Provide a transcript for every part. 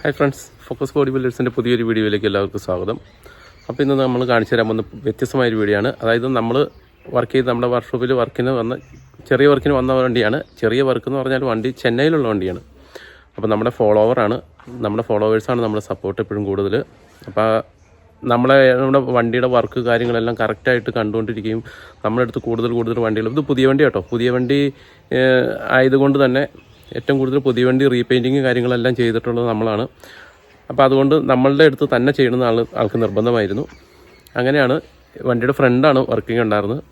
Hi friends focus body ബിൽഡേഴ്സിന്റെ പുതിയൊരു വീഡിയോയിലേക്ക് എല്ലാവർക്കും സ്വാഗതം. അപ്പോൾ ഇന്ന് നമ്മൾ കാണിച്ചു തരാൻ വന്ന വ്യത്യസ്തമായൊരു വീഡിയോ ആണ് അതായത് നമ്മൾ വർക്ക് ചെയ്ത് നമ്മുടെ വർക്ക്ഷോപ്പിൽ വർക്കിന് വന്ന ചെറിയ വർക്കിന് വന്ന വണ്ടിയാണ്. ചെറിയ വർക്ക് എന്ന് പറഞ്ഞാൽ വണ്ടി ചെന്നൈയിലുള്ള വണ്ടിയാണ്. അപ്പോൾ നമ്മുടെ ഫോളോവറാണ് നമ്മുടെ ഫോളോവേഴ്സാണ് നമ്മുടെ സപ്പോർട്ട് എപ്പോഴും കൂടുതൽ. അപ്പോൾ നമ്മളെ നമ്മുടെ വണ്ടിയുടെ വർക്ക് കാര്യങ്ങളെല്ലാം കറക്റ്റായിട്ട് കണ്ടുകൊണ്ടിരിക്കുകയും നമ്മുടെ അടുത്ത് കൂടുതൽ കൂടുതൽ വണ്ടികൾ ഇത് പുതിയ വണ്ടി കേട്ടോ പുതിയ വണ്ടി ആയതുകൊണ്ട് തന്നെ ഏറ്റവും കൂടുതൽ പുതിയ വണ്ടി റീപെയിന്റിങ് കാര്യങ്ങളെല്ലാം ചെയ്തിട്ടുള്ളത് നമ്മളാണ്. അപ്പോൾ അതുകൊണ്ട് നമ്മളുടെ അടുത്ത് തന്നെ ചെയ്യണമെന്ന് ആൾ ആൾക്ക് നിർബന്ധമായിരുന്നു. അങ്ങനെയാണ് വണ്ടിയുടെ ഫ്രണ്ടാണ് വർക്കിംഗ് ഉണ്ടായിരുന്നത്.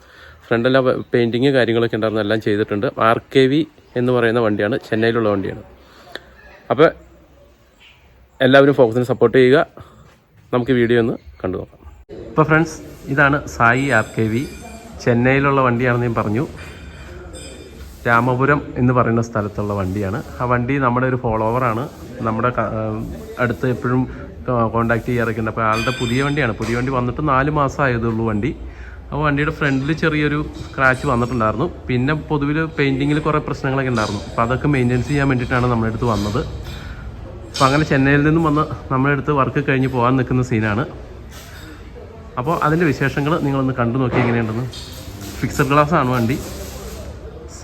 ഫ്രണ്ടെല്ലാം പെയിന്റിങ് കാര്യങ്ങളൊക്കെ ഉണ്ടായിരുന്നു എല്ലാം ചെയ്തിട്ടുണ്ട്. ആർ കെ വി എന്ന് പറയുന്ന വണ്ടിയാണ് ചെന്നൈയിലുള്ള വണ്ടിയാണ്. അപ്പോൾ എല്ലാവരും ഫോക്കസിന് സപ്പോർട്ട് ചെയ്യുക. നമുക്ക് വീഡിയോ ഒന്ന് കണ്ടു നോക്കാം. ഇപ്പോൾ ഫ്രണ്ട്സ് ഇതാണ് സായി ആർ കെ വി ചെന്നൈയിലുള്ള വണ്ടിയാണെന്ന് ഞാൻ പറഞ്ഞു. രാമപുരം എന്ന് പറയുന്ന സ്ഥലത്തുള്ള വണ്ടിയാണ്. ആ വണ്ടി നമ്മുടെ ഒരു ഫോളോവറാണ് നമ്മുടെ അടുത്ത് എപ്പോഴും കോണ്ടാക്ട് ചെയ്യാറൊക്കെയുണ്ട്. അപ്പോൾ ആളുടെ പുതിയ വണ്ടിയാണ്. പുതിയ വണ്ടി വന്നിട്ട് നാല് മാസം ആയതുള്ളൂ വണ്ടി. അപ്പോൾ വണ്ടിയുടെ ഫ്രണ്ടിൽ ചെറിയൊരു സ്ക്രാച്ച് വന്നിട്ടുണ്ടായിരുന്നു. പിന്നെ പൊതുവിൽ പെയിന്റിങ്ങിൽ കുറേ പ്രശ്നങ്ങളൊക്കെ ഉണ്ടായിരുന്നു. അപ്പോൾ അതൊക്കെ മെയിന്റെനൻസ് ചെയ്യാൻ വേണ്ടിയിട്ടാണ് നമ്മുടെ അടുത്ത് വന്നത്. അപ്പോൾ അങ്ങനെ ചെന്നൈയിൽ നിന്നും വന്ന് നമ്മുടെ അടുത്ത് വർക്ക് കഴിഞ്ഞ് പോകാൻ നിൽക്കുന്ന സീനാണ് അപ്പോൾ അതിന്റെ വിശേഷങ്ങൾ നിങ്ങളൊന്ന് കണ്ടു നോക്കി എങ്ങനെയുണ്ടെന്ന്. ഫിക്സഡ് ഗ്ലാസ് ആണ് വണ്ടി.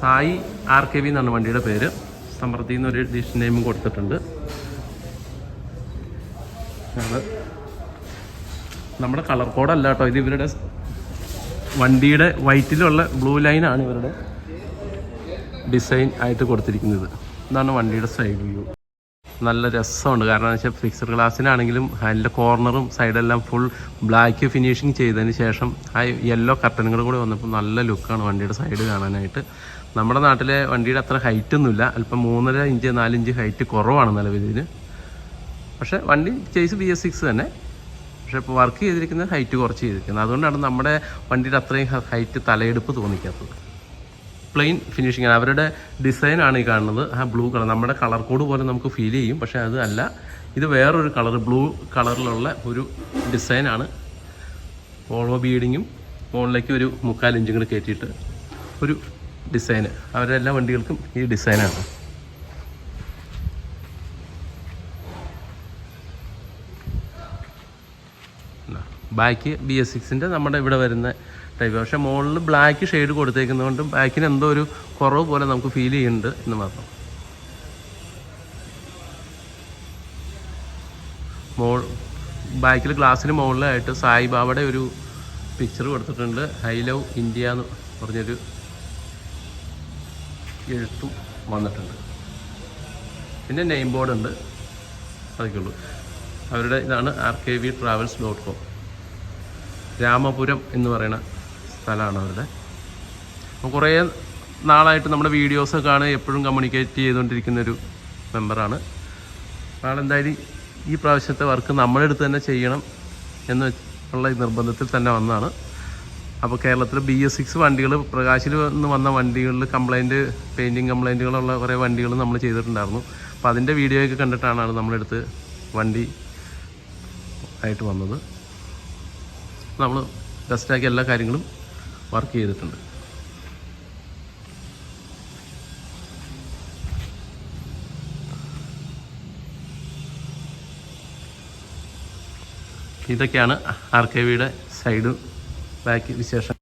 സായി ആർ കെ വി എന്നാണ് വണ്ടിയുടെ പേര്. സമൃദ്ധി എന്നൊരു ഡിഷ് നെയിമും കൊടുത്തിട്ടുണ്ട്. നമ്മുടെ കളർ കോഡല്ല കേട്ടോ. ഇത് ഇവരുടെ വണ്ടിയുടെ വൈറ്റിലുള്ള ബ്ലൂ ലൈനാണ് ഇവരുടെ ഡിസൈൻ ആയിട്ട് കൊടുത്തിരിക്കുന്നത്. ഇതാണ് വണ്ടിയുടെ സൈഡ് വ്യൂ നല്ല രസമുണ്ട്. കാരണം എന്ന് വെച്ചാൽ ഫിക്സഡ് ഗ്ലാസ്സിനാണെങ്കിലും അതിന്റെ കോർണറും സൈഡെല്ലാം ഫുൾ ബ്ലാക്ക് ഫിനിഷിങ് ചെയ്തതിന് ശേഷം ആ യെല്ലോ കർട്ടനുകൾ കൂടി വന്നപ്പോൾ നല്ല ലുക്കാണ് വണ്ടിയുടെ സൈഡ് കാണാനായിട്ട്. നമ്മുടെ നാട്ടിലെ വണ്ടിയുടെ അത്ര ഹൈറ്റ് ഒന്നുമില്ല. അല്പം മൂന്നര ഇഞ്ച് നാലിഞ്ച് ഹൈറ്റ് കുറവാണ് നിലവിലിന് പക്ഷേ വണ്ടി ചേസ് ബി എസ് സിക്സ് തന്നെ. പക്ഷെ ഇപ്പോൾ വർക്ക് ചെയ്തിരിക്കുന്നത് ഹൈറ്റ് കുറച്ച് ചെയ്തിരിക്കുന്നത് അതുകൊണ്ടാണ് നമ്മുടെ വണ്ടിയുടെ അത്രയും ഹൈറ്റ് തലയെടുപ്പ് തോന്നിക്കാത്തത്. പ്ലെയിൻ ഫിനിഷിംഗ് ആണ്. അവരുടെ ഡിസൈനാണ് ഈ കാണുന്നത്. ആ ബ്ലൂ കളർ നമ്മുടെ കളർ കോഡ് പോലെ നമുക്ക് ഫീൽ ചെയ്യും. പക്ഷേ അത് അല്ല. ഇത് വേറൊരു കളർ ബ്ലൂ കളറിലുള്ള ഒരു ഡിസൈനാണ് ഓൾവോ ബീഡിങ്ങും മുകളിലേക്ക് ഒരു മുക്കാൽ ഇഞ്ചും കൂടി കയറ്റിയിട്ട് ഒരു ഡിസൈന്. അവരുടെ എല്ലാ വണ്ടികൾക്കും ഈ ഡിസൈനാണ്. ബാക്ക് ബി എസ് സിക്സിന്റെ നമ്മുടെ ഇവിടെ വരുന്ന ടൈപ്പ് പക്ഷെ മുകളിൽ ബ്ലാക്ക് ഷെയ്ഡ് കൊടുത്തേക്കുന്നതുകൊണ്ട് ബാക്കിന് എന്തോ ഒരു കുറവ് പോലെ നമുക്ക് ഫീൽ ചെയ്യുന്നുണ്ട് എന്ന് മാത്രം. മോൾ ബാക്കിൽ ഗ്ലാസ്സിന് മുകളിലായിട്ട് സായിബാബയുടെ ഒരു പിക്ചർ കൊടുത്തിട്ടുണ്ട്. ഐ ലവ് ഇന്ത്യ എന്ന് പറഞ്ഞൊരു എഴുത്തും വന്നിട്ടുണ്ട്. പിന്നെ നെയിം ബോർഡ് ഉണ്ട്. അതൊക്കെയുള്ളൂ. അവരുടെ ഇതാണ് R K V travels dot com Ramapuram എന്ന് പറയുന്ന സ്ഥലമാണ് അവരുടെ. അപ്പോൾ കുറേ നാളായിട്ട് നമ്മുടെ വീഡിയോസൊക്കെ ആണ് എപ്പോഴും കമ്മ്യൂണിക്കേറ്റ് ചെയ്തുകൊണ്ടിരിക്കുന്ന ഒരു മെമ്പറാണ് ആളെന്തായാലും ഈ പ്രാവശ്യത്തെ വർക്ക് നമ്മളെടുത്ത് തന്നെ ചെയ്യണം എന്ന് ഉള്ള നിർബന്ധത്തിൽ തന്നെ വന്നതാണ്. അപ്പോൾ കേരളത്തിൽ ബി എസ് സിക്സ് വണ്ടികൾ പ്രകാശിൽ നിന്ന് വന്ന വണ്ടികളിൽ കംപ്ലൈന്റ് പെയിന്റിങ് കംപ്ലൈന്റുകളുള്ള കുറേ വണ്ടികൾ നമ്മൾ ചെയ്തിട്ടുണ്ടായിരുന്നു. അപ്പോൾ അതിന്റെ വീഡിയോയൊക്കെ കണ്ടിട്ടാണ് നമ്മളെടുത്ത് വണ്ടി ആയിട്ട് വന്നത്. നമ്മൾ ബെസ്റ്റാക്കി എല്ലാ കാര്യങ്ങളും വർക്ക് ചെയ്തിട്ടുണ്ട്. ഇതൊക്കെയാണ് ആർ കെ വിയുടെ സൈഡ് ബാക്ക് വിശേഷം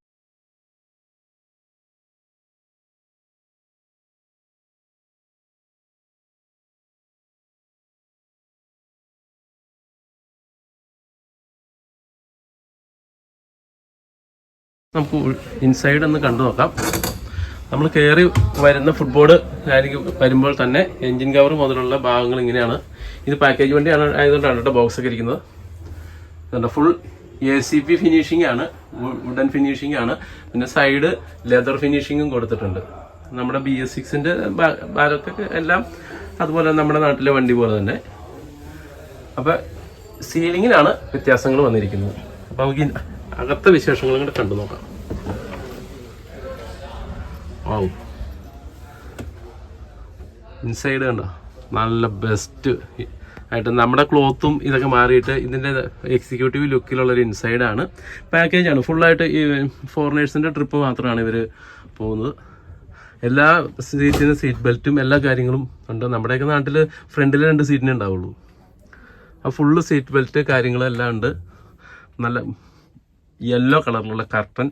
നമുക്ക് ഇൻസൈഡ് ഒന്ന് കണ്ടു നോക്കാം. നമ്മൾ കയറി വരുന്ന ഫുട്ബോർഡ് വരുമ്പോൾ തന്നെ എൻജിൻ കവർ മുതലുള്ള ഭാഗങ്ങൾ ഇങ്ങനെയാണ്. ഇത് പാക്കേജ് വണ്ടിയാണ് ആയതുകൊണ്ടാണ് കേട്ടോ ബോക്സ് ഒക്കെ ഇരിക്കുന്നത്. Full A C P finishing ആണ് വുഡൻ ഫിനിഷിംഗ് ആണ്. പിന്നെ സൈഡ് ലെതർ ഫിനിഷിങ്ങും കൊടുത്തിട്ടുണ്ട്. നമ്മുടെ ബി എസ് സിക്സിന്റെ ഭാഗത്തൊക്കെ എല്ലാം അതുപോലെ നമ്മുടെ നാട്ടിലെ വണ്ടി പോലെ തന്നെ. അപ്പൊ സീലിങ്ങിനാണ് വ്യത്യാസങ്ങൾ വന്നിരിക്കുന്നത്. അപ്പൊ നമുക്ക് അകത്തെ വിശേഷങ്ങളും കൂടെ കണ്ടു നോക്കാം. ഇൻസൈഡ് കണ്ടോ? നല്ല ബെസ്റ്റ് ആയിട്ട് നമ്മുടെ ക്ലോത്തും ഇതൊക്കെ മാറിയിട്ട് ഇതിന്റെ എക്സിക്യൂട്ടീവ് ലുക്കിലുള്ള ഒരു ഇൻസൈഡാണ് പാക്കേജാണ് ഫുള്ളായിട്ട് ഈ ഫോറിനേഴ്സിന്റെ ട്രിപ്പ് മാത്രമാണ് ഇവർ പോകുന്നത്. എല്ലാ സീറ്റിനും സീറ്റ് ബെൽറ്റും എല്ലാ കാര്യങ്ങളും ഉണ്ട്. നമ്മുടെയൊക്കെ നാട്ടിൽ ഫ്രണ്ടിൽ രണ്ട് സീറ്റിനേ ഉണ്ടാവുള്ളൂ. ആ ഫുള്ള് സീറ്റ് ബെൽറ്റ് കാര്യങ്ങളെല്ലാം ഉണ്ട്. നല്ല യെല്ലോ കളറിലുള്ള കർട്ടൻ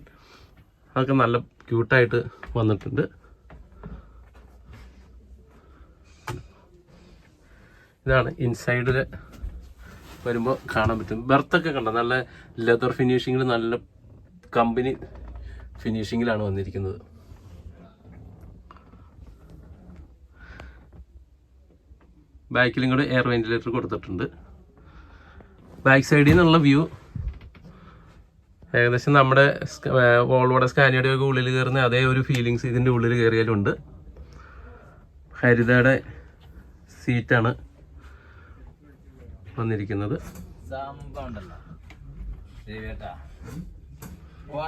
അതൊക്കെ നല്ല ക്യൂട്ടായിട്ട് വന്നിട്ടുണ്ട്. ഇതാണ് ഇൻസൈഡിൽ വരുമ്പോൾ കാണാൻ പറ്റും. ബെർത്തൊക്കെ കണ്ട? നല്ല ലെതർ ഫിനിഷിങ്ങിൽ നല്ല കമ്പനി ഫിനിഷിങ്ങിലാണ് വന്നിരിക്കുന്നത്. ബാക്കിലും കൂടെ എയർ വെന്റിലേറ്റർ കൊടുത്തിട്ടുണ്ട്. ബാക്ക് സൈഡിൽ നിന്നുള്ള വ്യൂ ഏകദേശം നമ്മുടെ വോൾവോടെ സ്കാനിയുടെ ഒക്കെ ഉള്ളിൽ കയറുന്ന അതേ ഒരു ഫീലിങ്സ് ഇതിന്റെ ഉള്ളിൽ കയറിയാലുണ്ട്. ഹരിതയുടെ സീറ്റാണ് വന്നിരിക്കുന്നത്.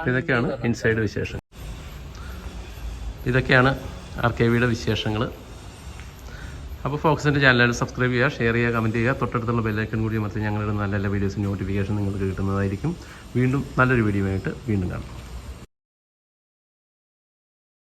ഇതൊക്കെയാണ് ഇൻസൈഡ് വിശേഷം. ഇതൊക്കെയാണ് ആർ കെ വിയുടെ വിശേഷങ്ങൾ അപ്പോൾ ഫോക്സിന്റെ ചാനലിൽ സബ്സ്ക്രൈബ് ചെയ്യുക ഷെയർ ചെയ്യുക കമന്റ് ചെയ്യുക. തൊട്ടടുത്തുള്ള ബെല്ലൈക്കൺ കൂടി മറ്റേ ഞങ്ങളുടെ നല്ല നല്ല വീഡിയോസ് നോട്ടിഫിക്കേഷൻ നിങ്ങൾക്ക് കിട്ടുന്നതായിരിക്കും. വീണ്ടും നല്ലൊരു വീഡിയോ ആയിട്ട് വീണ്ടും കാണാം.